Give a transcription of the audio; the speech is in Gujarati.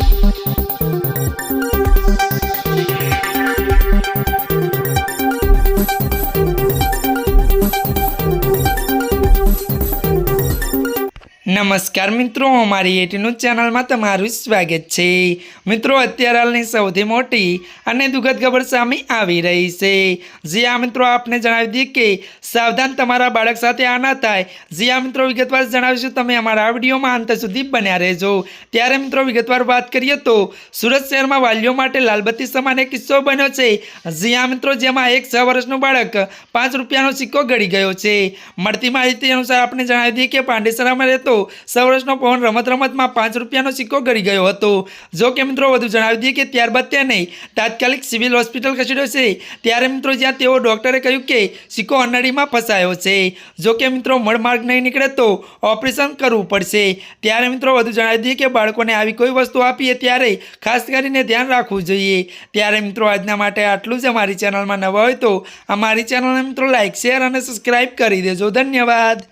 thank you નમસ્કાર મિત્રો, અમારી એટીનું ચેનલમાં તમારું સ્વાગત છે. મિત્રો, અત્યારે હાલની સૌથી મોટી અને દુઃખદ ખબર સામે આવી રહી છે. જે આ મિત્રો, આપને જણાવી દઈએ કે સાવધાન તમારા બાળક સાથે આ ના થાય. જે આ મિત્રો, વિગતવાર જણાવીશું. તમે અમારા આ વિડીયોમાં અંત સુધી બન્યા રહેજો. ત્યારે, મિત્રો, વિગતવાર વાત કરીએ તો સુરત શહેરમાં વાલીઓ માટે લાલબત્તી સમાન એક કિસ્સો બન્યો છે. જે આ મિત્રો, જેમાં એક છ વર્ષનું બાળક પાંચ રૂપિયાનો સિક્કો ગળી ગયો છે. મળતી માહિતી અનુસાર આપણે જણાવી દઈએ કે પાંડેસરામાં રહેતો સો વર્ષનો પવન રમત રમતમાં પાંચ રૂપિયાનો સિક્કો ગળી ગયો હતો. જો કે મિત્રો, વધુ જણાવી દઈએ કે ત્યારબાદ તેને તાત્કાલિક સિવિલ હોસ્પિટલ ખસેડ્યો છે. ત્યારે મિત્રો, જ્યાં તેઓ ડૉક્ટરે કહ્યું કે સિક્કો અનાડીમાં ફસાયો છે. જો કે મિત્રો, મળમાર્ગ નહીં નીકળે તો ઓપરેશન કરવું પડશે. ત્યારે મિત્રો, વધુ જણાવી દઈએ કે બાળકોને આવી કોઈ વસ્તુ આપીએ ત્યારે ખાસ કરીને ધ્યાન રાખવું જોઈએ. ત્યારે મિત્રો, આજના માટે આટલું જ. અમારી ચેનલમાં નવા હોય તો અમારી ચેનલને મિત્રો લાઇક શેર અને સબસ્ક્રાઈબ કરી દેજો. ધન્યવાદ.